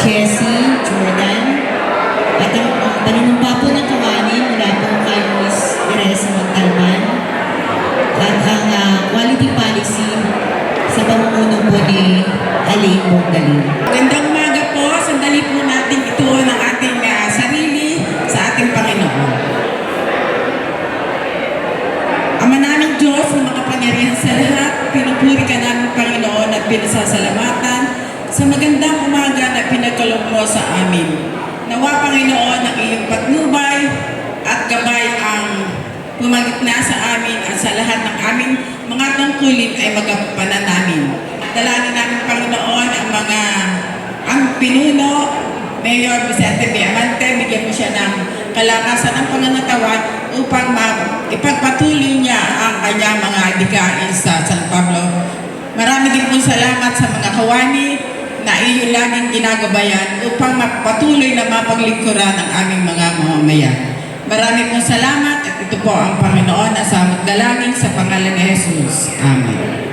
Jessie, Jordan. At ang, ang panunumpa po ng kawanin mula po kay Ms. Teresa Magdalman. At ang uh, quality policy sa pamumuno po ni Aline Bogdalin. Magandang maga po. Sandali po natin ito ng ating uh, sarili sa ating Panginoon. Ama na ng Diyos na makapangyarihan sa lahat, pinupuri ka namin Panginoon at pinasasalamatan po sa amin. Nawa Panginoon ang iyong patnubay at gabay ang pumagitna sa amin at sa lahat ng aming mga tungkulin ay magampanan namin. Dalangin namin Panginoon ang mga ang pinuno, Mayor Vicente Diamante, bigyan mo siya ng kalakasan ng pangangatawan upang ipagpatuloy niya ang kanyang mga adikain sa San Pablo. Marami din po salamat sa mga kawani na iyo laging ginagabayan upang mapatuloy na mapaglingkuran ang aming mga mamamayan. Marami pong salamat at ito po ang Panginoon na sa magdalangin sa pangalan ni Jesus. Amen.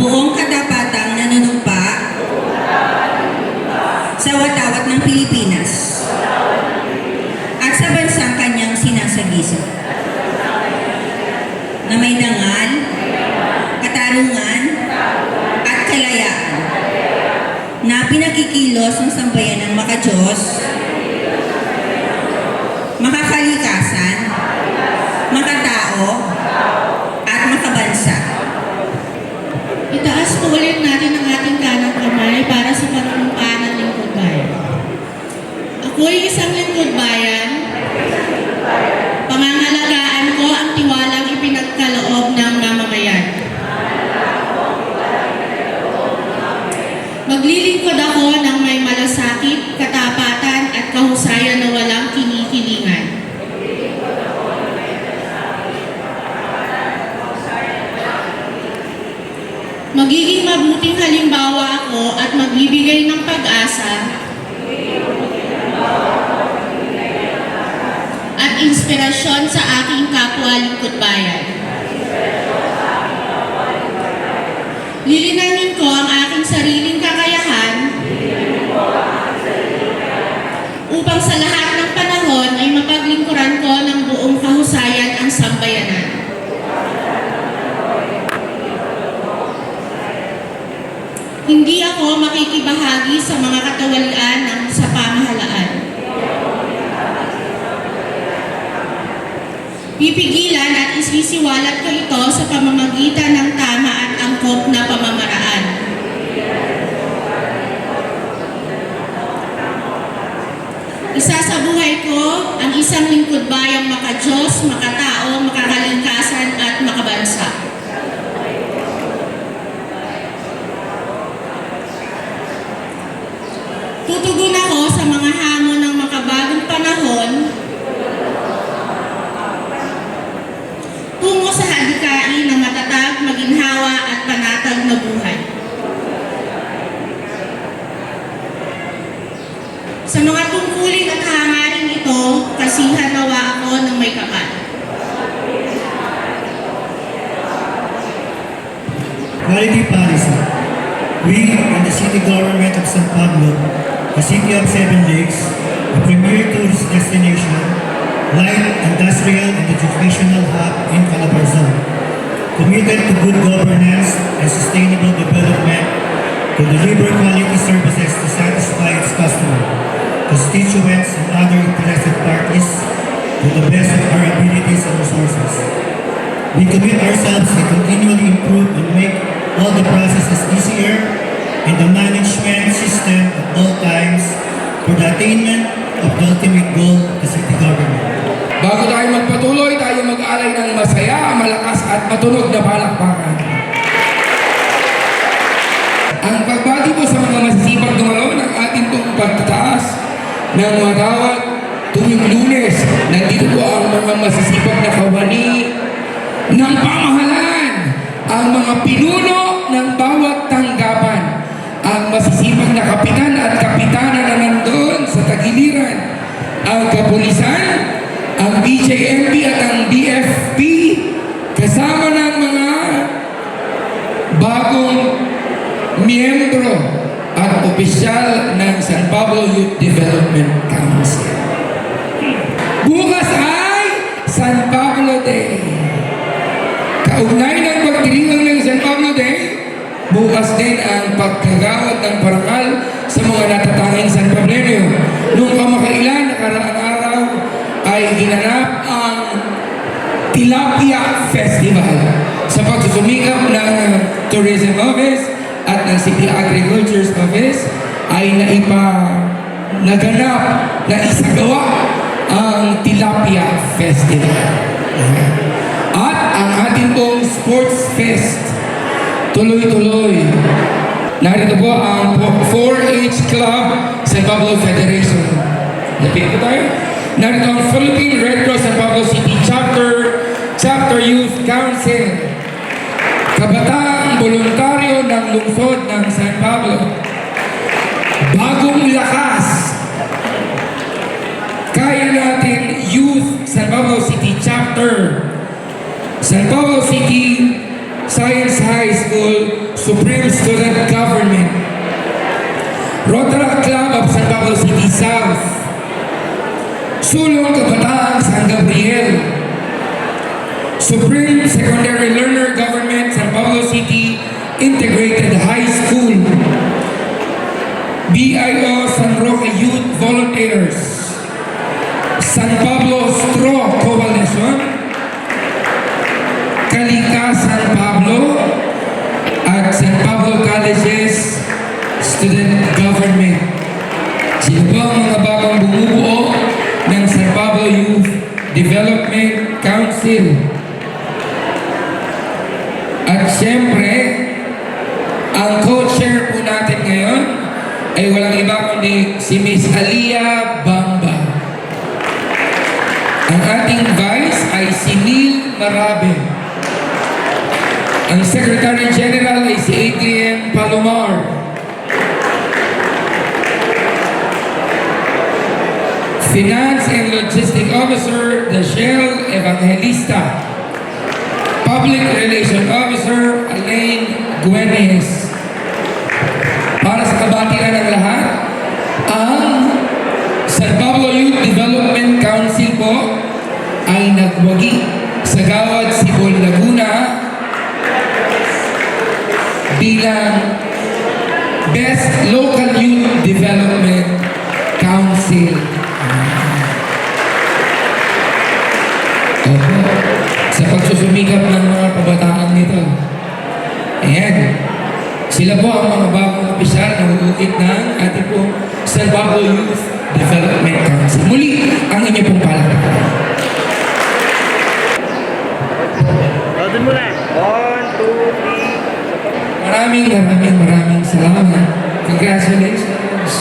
Buong katapatang nanunumpa sa watawat ng Pilipinas at sa bansang kanyang sinasagisa na may dangal, katarungan, at kalayaan na pinakikilos ng sambayan ng makajos, makakalikasan, makatao, at makabansa. Itaas po ulit natin ang ating kanang kamay para sa panunumpa ng lingkod bayan. Ako ay isang lingkod bayan. Pangangalagaan ko ang tiwalang ipinagkaloob ng mamamayan. Maglilingkod ako ng may malasakit, katapatan at kahusayan na walang kinikilingan. Magiging mabuting halimbawa ako at magbibigay ng pag-asa at inspirasyon sa aking kapwa lingkod bayan. Lilinangin ko ang aking sariling kakayahan upang sa lahat ng panahon ay mapaglingkuran ko ng buong kahusayan ang sambayanan. Hindi ako makikibahagi sa mga katawalaan ng sa pamahalaan. Pipigilan at isisiwalat ko ito sa pamamagitan ng tama at angkop na pamamaraan. Isasabuhay ko ang isang lingkod bayang makajos, makatao, makakalingkasan at makabansa. maginhawa at panatag na buhay. Sa mga tungkulin at hangarin ito, kasihan nawa ako ng may kapal. Quality policy. We and the city government of San Pablo, the city of Seven Lakes, a premier tourist destination, light, industrial, and educational hub in Calabarzon. Committed to good governance and sustainable development to deliver quality services to satisfy its customer, constituents, and other interested parties to the best of our abilities and resources. We commit ourselves to continually improve and make all the processes easier in the management system at all times for the attainment of the ultimate goal of the city government. Bago tayo magpatuloy, tayo mag-alay ng masaya, malakas at matunog na palakpakan. Ang pagbati po sa mga masisipag dumalo ng ating pong pagtataas ng mga tawag tuwing lunes. Nandito po ang mga masisipag na kawani ng pamahalaan, ang mga pinuno ng bawat tanggapan, ang masisipag na kapitan at kapitana na nandun sa tagiliran, ang kapulisan, BJMP at ang BFP, kasama ng mga bagong miyembro at opisyal ng San Pablo Youth Development Council. Bukas ay San Pablo Day. Kaugnay ng pagdiriwang ng San Pablo Day, bukas din ang pagkagawad ng parangal sa mga natatanging San Pablenyo. Noong kamakailan, nakaraang araw, ay ginanap Tilapia Festival sa pagsusumikap ng Tourism Office at ng City Agriculture's Office ay naipa naganap na isagawa ang Tilapia Festival. At ang ating pong Sports Fest tuloy-tuloy. Narito po ang 4-H Club San Pablo Federation. Lapit po tayo. Narito ang Philippine Red Cross San Pablo City Chapter, Chapter Youth Council. Kabataang voluntaryo ng lungsod ng San Pablo. Bagong lakas. Kaya natin Youth San Pablo City Chapter. San Pablo City Science High School Supreme Student Government. Rotaract Club of San Pablo City South. Sulong Kabataan San Gabriel. Supreme Secondary Learner Government San Pablo City Integrated High School. BIO San Roque Youth Volunteers. San Pablo Straw Coalition. Kalika San Pablo iba kundi si Miss Alia Bamba. Ang ating vice ay si Neil Marabe. Ang Secretary General ay si Adrian Palomar. Finance and Logistic Officer, Dashel Evangelista. Public Relation Officer, Elaine Guenes. Para sa kabatiran ng lahat, ang San Pablo Youth Development Council po ay nagwagi sa Gawad Sibol, Laguna bilang Best Local Youth Development Council. Opo, sa pagsusumikap ng mga kabataan nito. Ayan. Sila po ang mga bagong opisyal na uukit ng ating pong San Pablo Youth Development Council. Muli, ang inyo pong palakpakan. Doon mo na. One, two, three. Maraming maraming maraming salamat. Congratulations.